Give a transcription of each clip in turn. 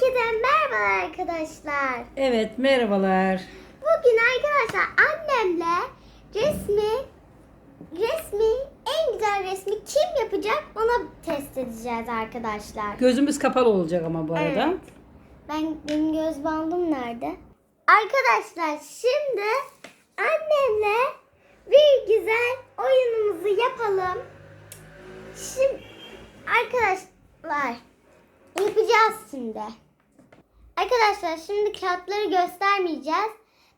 Herkese merhaba arkadaşlar. Evet merhabalar. Bugün arkadaşlar annemle resmi resmi en güzel resmi kim yapacak ona test edeceğiz arkadaşlar. Gözümüz kapalı olacak ama bu arada. Evet. Ben benim göz bandım nerede? Arkadaşlar şimdi annemle bir güzel oyunumuzu yapalım. Şimdi arkadaşlar yapacağız şimdi. Arkadaşlar şimdi kağıtları göstermeyeceğiz.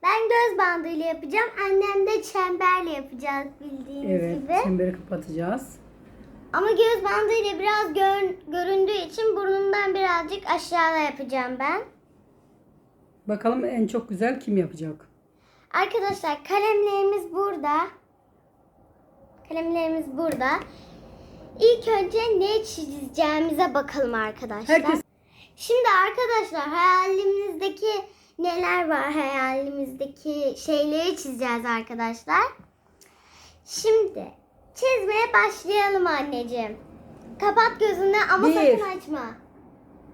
Ben göz bandıyla yapacağım. Annem de çemberle yapacağız bildiğiniz Evet gibi. çemberi kapatacağız. Ama göz bandıyla biraz gör- göründüğü için burnumdan birazcık aşağıda yapacağım ben. Bakalım en çok güzel kim yapacak? Arkadaşlar kalemlerimiz burada. Kalemlerimiz burada. İlk önce ne çizeceğimize bakalım arkadaşlar. Herkes Şimdi arkadaşlar hayalimizdeki neler var hayalimizdeki şeyleri çizeceğiz arkadaşlar. Şimdi çizmeye başlayalım anneciğim. Kapat gözünü ama Bir. sakın açma.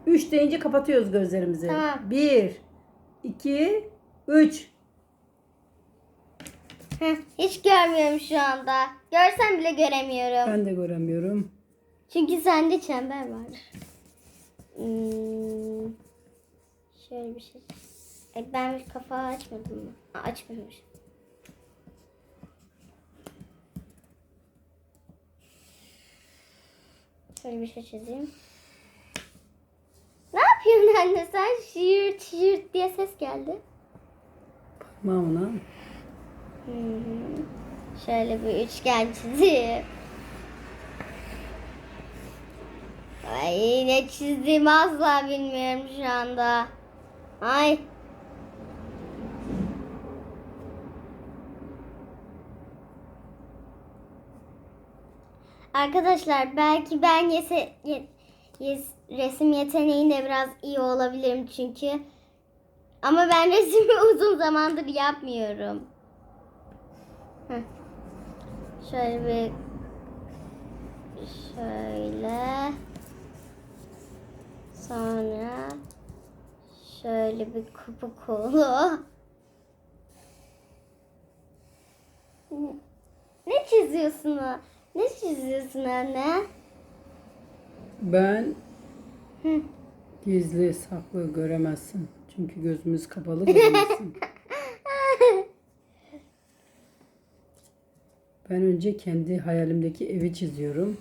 3 deyince kapatıyoruz gözlerimizi. Tamam. 1 2 3 Heh, hiç görmüyorum şu anda. Görsem bile göremiyorum. Ben de göremiyorum. Çünkü sende çember var. Hmm, şöyle bir şey. E, ben bir kafa açmadım mı? Aa, açmamış. Şöyle bir şey çizeyim. Ne yapıyorsun anne sen? Şiirt şiirt diye ses geldi. Parmağımla. Hı hı. Şöyle bir üçgen çizeyim. Ay ne çizdiğimi asla bilmiyorum şu anda. Ay. Arkadaşlar belki ben yese, ye- yes- resim yeteneğinde biraz iyi olabilirim çünkü. Ama ben resmi uzun zamandır yapmıyorum. Heh. Şöyle bir şöyle sonra şöyle bir kupu kolu. Ne çiziyorsun? Ne çiziyorsun anne? Ben Hı. gizli saklı göremezsin. Çünkü gözümüz kapalı göremezsin. ben önce kendi hayalimdeki evi çiziyorum.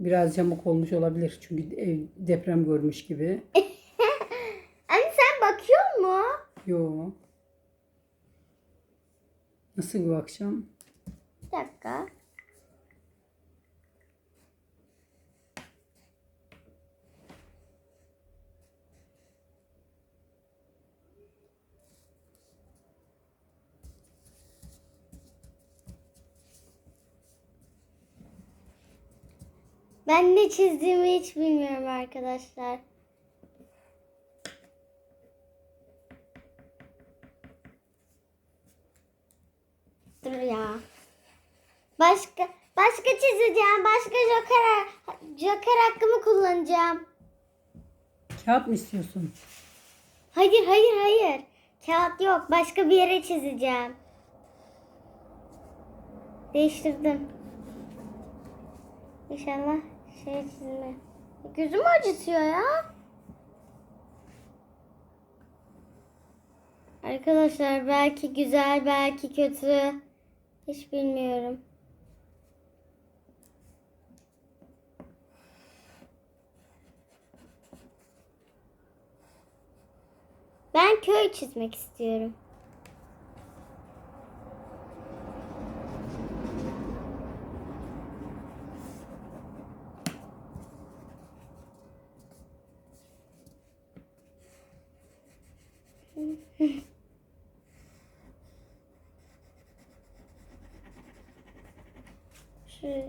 Biraz yamuk olmuş olabilir. Çünkü ev deprem görmüş gibi. Anne sen bakıyor mu? Yo. Nasıl bu akşam? Bir dakika. Ben ne çizdiğimi hiç bilmiyorum arkadaşlar. Dur ya. Başka başka çizeceğim. Başka joker joker hakkımı kullanacağım. Kağıt mı istiyorsun? Hayır hayır hayır. Kağıt yok. Başka bir yere çizeceğim. Değiştirdim. İnşallah şey çizme. Gözüm acıtıyor ya. Arkadaşlar belki güzel belki kötü. Hiç bilmiyorum. Ben köy çizmek istiyorum. Şöyle,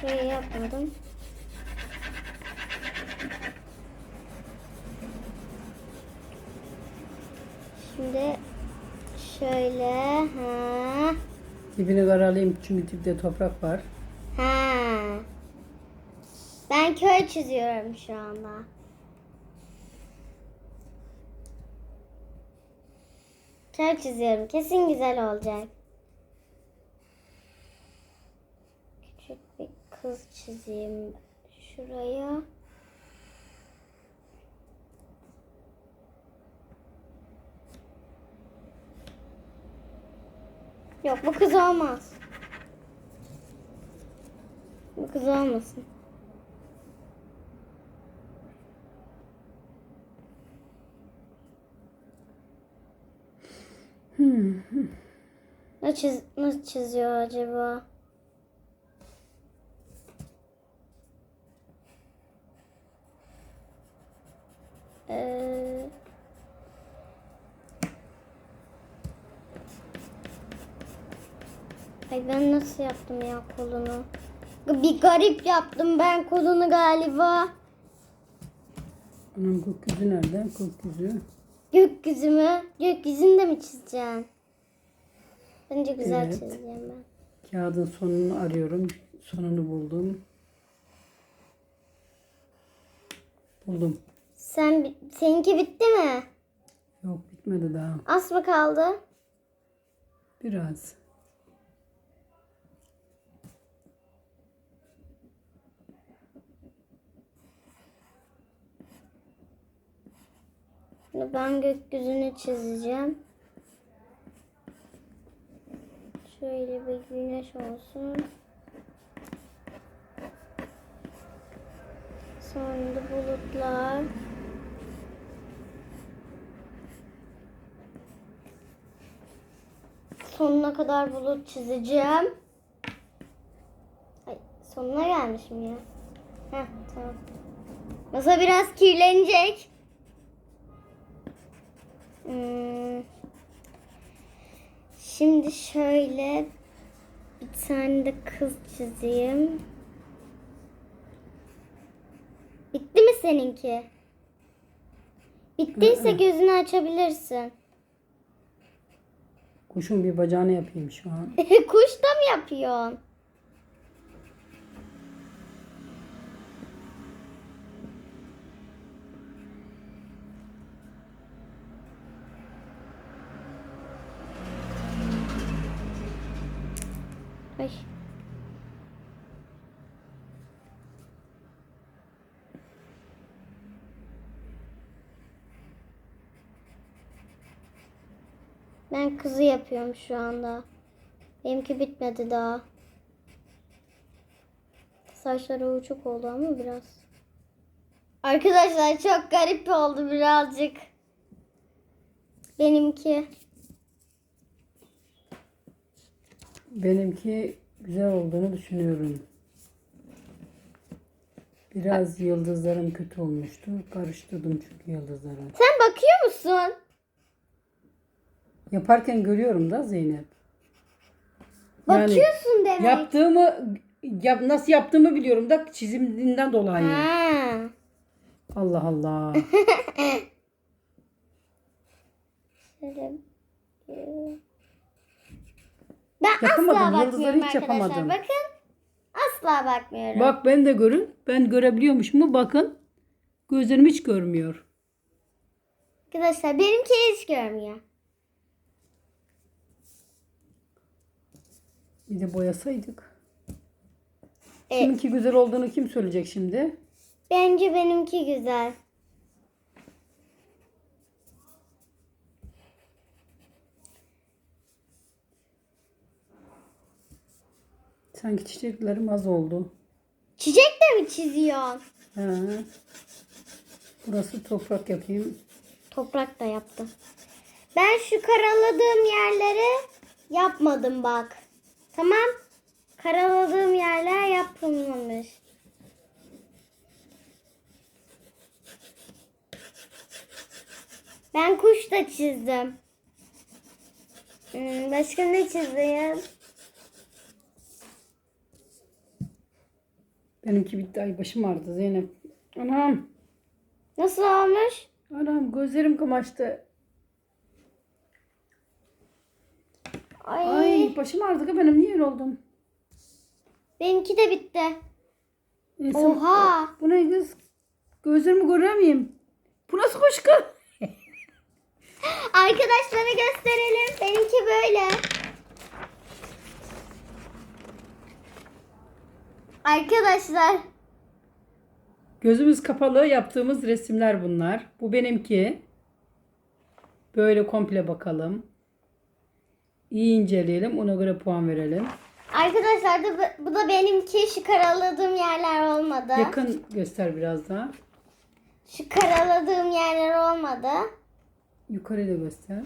şöyle yapmadım. Şimdi şöyle ha Dibini karalayayım çünkü dipte toprak var. ha. Ben köy çiziyorum şu anda. Çay çiziyorum. Kesin güzel olacak. Küçük bir kız çizeyim şuraya. Yok bu kız olmaz. Bu kız olmasın. Hmm. Ne çiz nasıl çiziyor acaba? Ay ben nasıl yaptım ya kolunu? Bir garip yaptım ben kolunu galiba. Anam gökyüzü nerede? Gökyüzü. Gökyüzümü, gökyüzünü de mi çizeceksin? Bence güzel Evet. çizeceğim ben. Kağıdın sonunu arıyorum. Sonunu buldum. Buldum. Sen seninki bitti mi? Yok bitmedi daha. Az mı kaldı? Biraz. Şimdi ben gökyüzünü çizeceğim. Şöyle bir güneş olsun. Sonra bulutlar. Sonuna kadar bulut çizeceğim. Ay, sonuna gelmişim ya. Heh, tamam. Masa biraz kirlenecek. Hmm. Şimdi şöyle bir tane de kız çizeyim. Bitti mi seninki? Bittiyse gözünü açabilirsin. Kuşun bir bacağını yapayım şu an. Kuş da mı yapıyorsun? Ay. Ben kızı yapıyorum şu anda. Benimki bitmedi daha. Saçları uçuk oldu ama biraz. Arkadaşlar çok garip oldu birazcık. Benimki. Benimki güzel olduğunu düşünüyorum. Biraz yıldızlarım kötü olmuştu. Karıştırdım çünkü yıldızları. Sen bakıyor musun? Yaparken görüyorum da Zeynep. Yani Bakıyorsun demek. Yaptığımı yap, nasıl yaptığımı biliyorum da çiziminden dolayı. Ha. Allah Allah. Şöyle. Ben Yapamadım, asla yıldızları bakmıyorum hiç arkadaşlar. yapamadım. Bakın. Asla bakmıyorum. Bak ben de görün. Ben görebiliyormuş mu? Bakın. Gözlerim hiç görmüyor. Arkadaşlar benimki hiç görmüyor. Bir de boyasaydık. Evet. Kiminki güzel olduğunu kim söyleyecek şimdi? Bence benimki güzel. Sanki çiçeklerim az oldu. Çiçek de mi çiziyorsun? Ha. Burası toprak yapayım. Toprak da yaptı. Ben şu karaladığım yerleri yapmadım bak. Tamam. Karaladığım yerler yapılmamış. Ben kuş da çizdim. Hmm, başka ne çizeyim? Benimki bitti. Ay başım ağrıdı Zeynep. Anam. Nasıl olmuş? Anam gözlerim kamaştı. Ay, Ay başım ağrıdı benim. Niye öyle oldum? benimki de bitti. En son- Oha. Bu ne kız? Gözlerimi göremeyeyim. Bu nasıl kuşku? Arkadaşlara gösterelim. Benimki böyle. Arkadaşlar. Gözümüz kapalı yaptığımız resimler bunlar. Bu benimki. Böyle komple bakalım. İyi inceleyelim. Ona göre puan verelim. Arkadaşlar da bu, bu da benimki. Şu karaladığım yerler olmadı. Yakın göster biraz daha. Şu karaladığım yerler olmadı. Yukarıda da göster.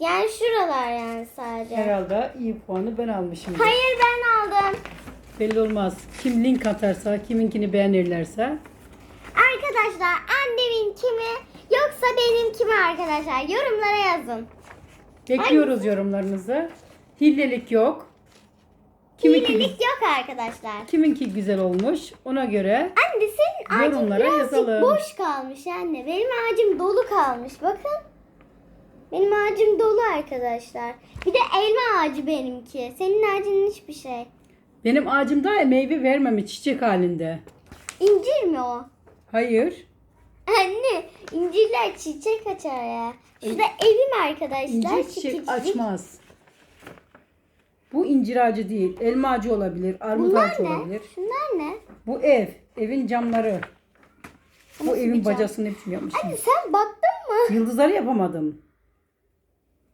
Yani şuralar yani sadece. Herhalde iyi puanı ben almışım. Hayır ben aldım. Belli olmaz. Kim link atarsa, kiminkini beğenirlerse. Arkadaşlar annemin kimi yoksa benimki mi arkadaşlar? Yorumlara yazın. Bekliyoruz yorumlarınızı. Hillelik yok. Kiminki, Hilelik yok arkadaşlar. kiminki güzel olmuş ona göre Anne senin ağacın Yorumlara birazcık yazalım. boş kalmış anne. Benim ağacım dolu kalmış. Bakın. Benim ağacım dolu arkadaşlar. Bir de elma ağacı benimki. Senin ağacın hiçbir şey. benim ağacımda meyve vermemiş çiçek halinde. İncir mi o? Hayır. Anne incirler çiçek açar ya. Şurada evim arkadaşlar. İncir çiçek açmaz. Bu incir ağacı değil. Elma ağacı olabilir. Armut Bunlar ağacı ne? olabilir. Şunlar ne? Bu ev. Evin camları. Bu Nasıl bir evin cam? bacasını hepsini yapmışım. Anne sen baktın mı? Yıldızları yapamadım.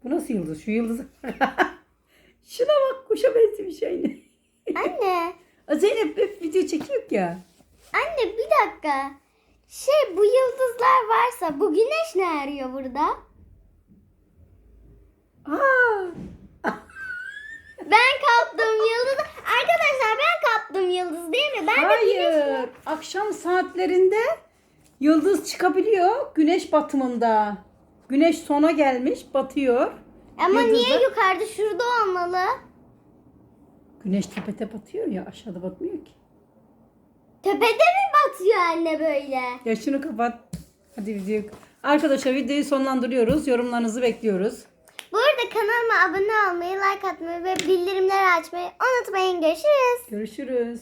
Bu nasıl yıldız? Şu yıldız. Şuna bak kuşa benzemiş aynı. Anne. Zeynep hep video çekiyor ya. Anne bir dakika. Şey bu yıldızlar varsa bu güneş ne arıyor burada? Ben kaptım yıldız. Arkadaşlar ben kaptım yıldız değil mi? Ben de hayır. Akşam saatlerinde yıldız çıkabiliyor güneş batımında. Güneş sona gelmiş, batıyor. Ama Yıldızlar- niye yukarıda şurada olmalı? Güneş tepede batıyor ya, aşağıda batmıyor ki. Tepede mi batıyor anne böyle? Ya şunu kapat. Hadi video. Arkadaşlar videoyu sonlandırıyoruz. Yorumlarınızı bekliyoruz. Bu arada kanalıma abone olmayı, like atmayı ve bildirimleri açmayı unutmayın. Görüşürüz. Görüşürüz.